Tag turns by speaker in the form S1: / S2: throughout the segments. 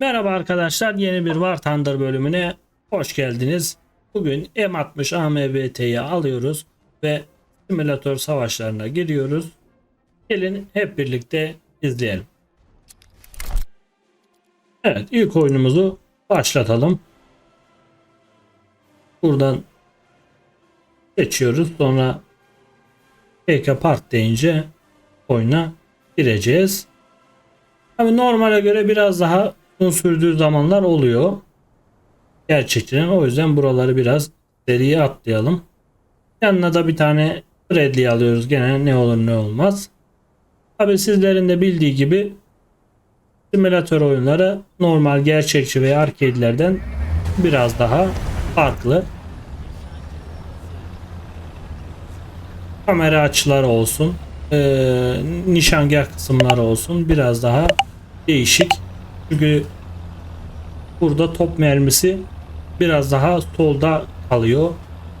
S1: Merhaba arkadaşlar yeni bir War Thunder bölümüne hoş geldiniz. Bugün M60 AMBT'yi alıyoruz ve simülatör savaşlarına giriyoruz. Gelin hep birlikte izleyelim. Evet ilk oyunumuzu başlatalım. Buradan geçiyoruz. Sonra Take Apart deyince oyuna gireceğiz. Tabii normale göre biraz daha uzun sürdüğü zamanlar oluyor. Gerçekten o yüzden buraları biraz seriye atlayalım. Yanına da bir tane Bradley alıyoruz. Gene ne olur ne olmaz. Tabi sizlerin de bildiği gibi simülatör oyunları normal gerçekçi ve arcade'lerden biraz daha farklı. Kamera açıları olsun, eee nişangah kısımları olsun biraz daha değişik. Çünkü burada top mermisi biraz daha solda kalıyor.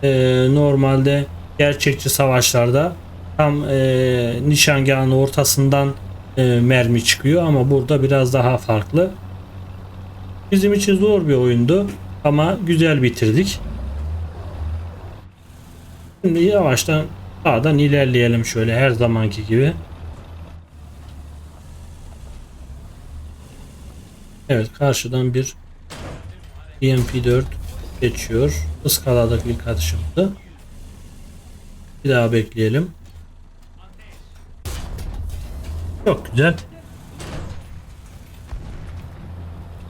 S1: Ee, normalde gerçekçi savaşlarda tam e, nişangahın ortasından e, mermi çıkıyor ama burada biraz daha farklı. Bizim için zor bir oyundu ama güzel bitirdik. Şimdi yavaştan sağdan ilerleyelim şöyle her zamanki gibi. Evet karşıdan bir EMP4 geçiyor. Iskaladık ilk atışımızı. Bir daha bekleyelim. Çok güzel.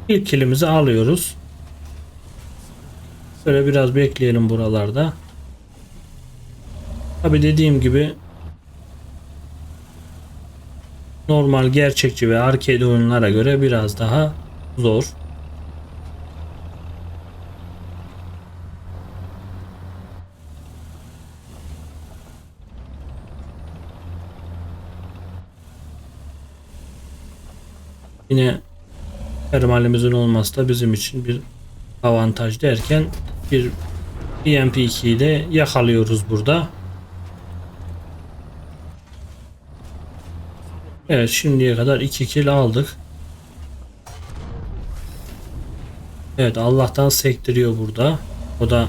S1: İlk kilimizi alıyoruz. Böyle biraz bekleyelim buralarda. Tabi dediğim gibi normal gerçekçi ve arcade oyunlara göre biraz daha zor. Yine termalimizin olması da bizim için bir avantaj derken bir EMP2 ile yakalıyoruz burada. Evet şimdiye kadar 2 kill aldık. Evet Allah'tan sektiriyor burada. O da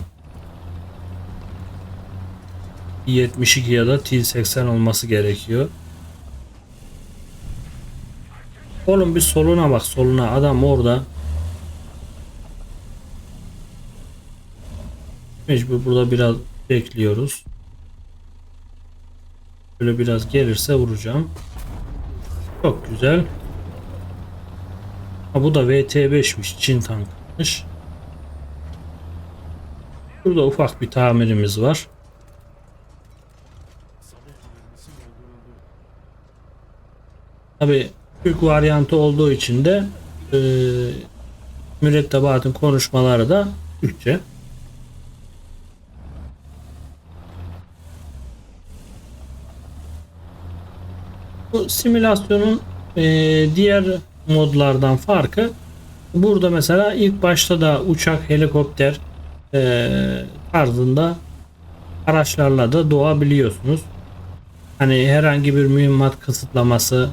S1: 72 ya da T80 olması gerekiyor. Oğlum bir soluna bak soluna adam orada. Mecbur burada biraz bekliyoruz. Böyle biraz gelirse vuracağım. Çok güzel. Ha, bu da VT5'miş. Çin tankmış. Burada ufak bir tamirimiz var. Tabi Türk varyantı olduğu için de e, mürettebatın konuşmaları da Türkçe. Bu simülasyonun e, diğer modlardan farkı burada mesela ilk başta da uçak, helikopter e, tarzında araçlarla da doğabiliyorsunuz. Hani herhangi bir mühimmat kısıtlaması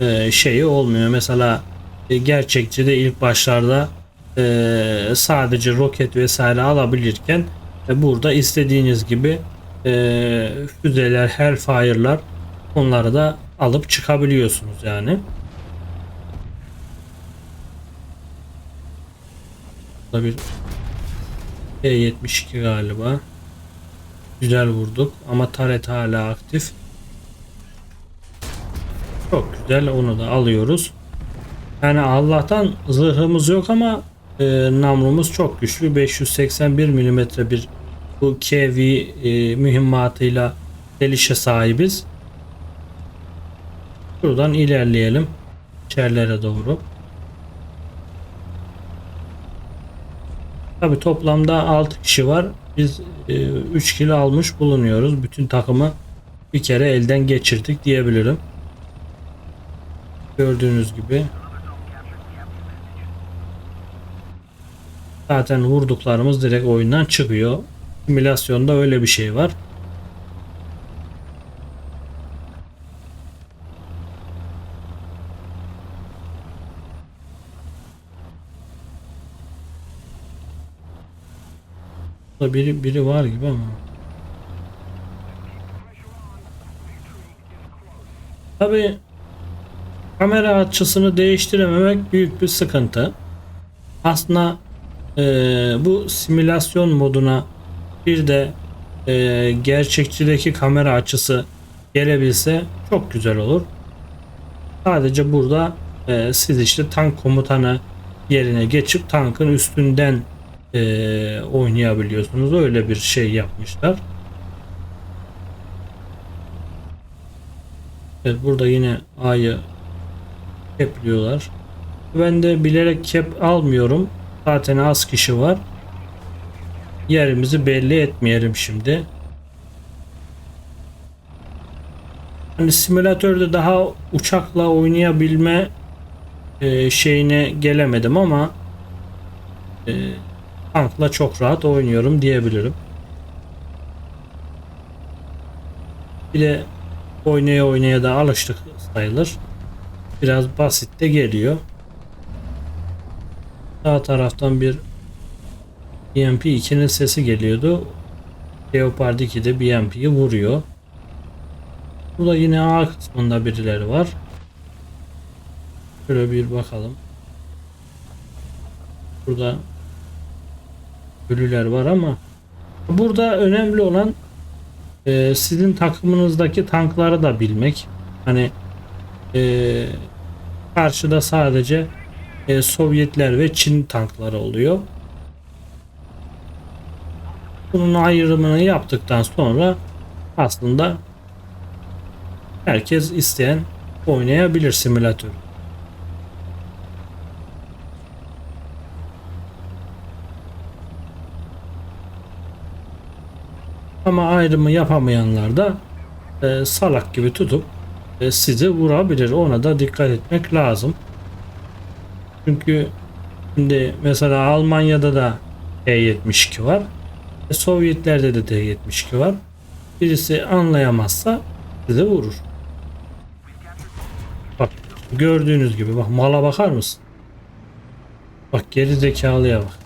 S1: e, şeyi olmuyor. Mesela e, gerçekçi de ilk başlarda e, sadece roket vesaire alabilirken e, burada istediğiniz gibi e, füzeler, Hellfire'lar onları da alıp çıkabiliyorsunuz yani. Burada bir E72 galiba. Güzel vurduk ama taret hala aktif. Çok güzel onu da alıyoruz. Yani Allah'tan zırhımız yok ama e, namlumuz çok güçlü. 581 mm bir bu KV e, mühimmatıyla delişe sahibiz. Buradan ilerleyelim. İçerilere doğru. Tabi toplamda 6 kişi var. Biz e, 3 kilo almış bulunuyoruz. Bütün takımı bir kere elden geçirdik diyebilirim. Gördüğünüz gibi. Zaten vurduklarımız direkt oyundan çıkıyor. Simülasyonda öyle bir şey var. Burada biri, biri var gibi ama. Tabii kamera açısını değiştirememek büyük bir sıkıntı. Aslında eee, bu simülasyon moduna bir de eee, gerçekçideki kamera açısı gelebilse çok güzel olur. Sadece burada eee, siz işte tank komutanı yerine geçip tankın üstünden eee, oynayabiliyorsunuz. Öyle bir şey yapmışlar. Evet burada yine A'yı kepliyorlar. Ben de bilerek kep almıyorum. Zaten az kişi var. Yerimizi belli etmeyelim şimdi. Hani simülatörde daha uçakla oynayabilme e, şeyine gelemedim ama e, tankla çok rahat oynuyorum diyebilirim. Bir de oynaya oynaya da alıştık sayılır. Biraz basit de geliyor. Sağ taraftan bir BMP 2'nin sesi geliyordu. Leopard 2 de BMP'yi vuruyor. Burada yine A kısmında birileri var. Şöyle bir bakalım. Burada ölüler var ama burada önemli olan e, sizin takımınızdaki tankları da bilmek. Hani e, karşıda sadece e, Sovyetler ve Çin tankları oluyor. Bunun ayrımını yaptıktan sonra aslında herkes isteyen oynayabilir simülatör. Ama ayrımı yapamayanlar da e, salak gibi tutup sizi vurabilir. Ona da dikkat etmek lazım. Çünkü şimdi mesela Almanya'da da T-72 var. E, Sovyetlerde de T-72 var. Birisi anlayamazsa sizi vurur. Bak gördüğünüz gibi bak mala bakar mısın? Bak geri zekalıya bak.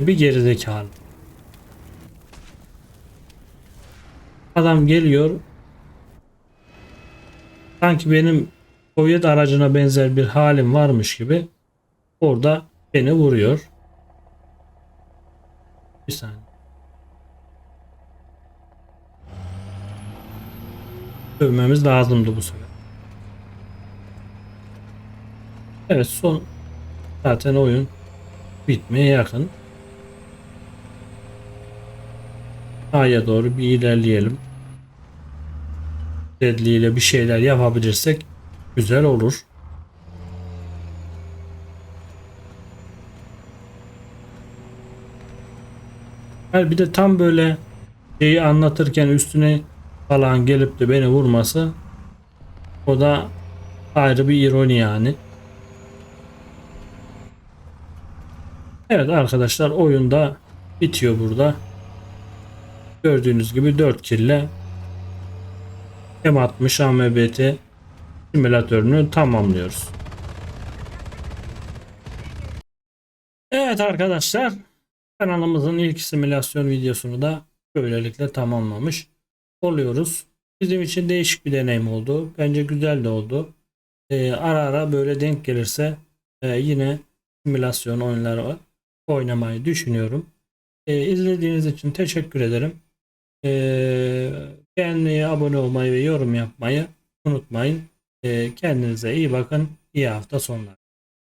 S1: Bir geri zekalı. Adam geliyor. Sanki benim Sovyet aracına benzer bir halim varmış gibi orada beni vuruyor. Bir saniye. Dövmemiz lazımdı bu sefer. Evet son zaten oyun bitmeye yakın. A'ya doğru bir ilerleyelim. İle bir şeyler yapabilirsek güzel olur. Yani bir de tam böyle şeyi anlatırken üstüne falan gelip de beni vurması o da ayrı bir ironi yani. Evet arkadaşlar oyunda bitiyor burada. Gördüğünüz gibi 4 kille M60 AMBT simülatörünü tamamlıyoruz. Evet arkadaşlar kanalımızın ilk simülasyon videosunu da böylelikle tamamlamış oluyoruz. Bizim için değişik bir deneyim oldu. Bence güzel de oldu. Ee, ara ara böyle denk gelirse e, yine simülasyon oyunları oynamayı düşünüyorum. Ee, izlediğiniz için teşekkür ederim. Ee, beğenmeyi, abone olmayı ve yorum yapmayı unutmayın. Ee, kendinize iyi bakın. İyi hafta sonları.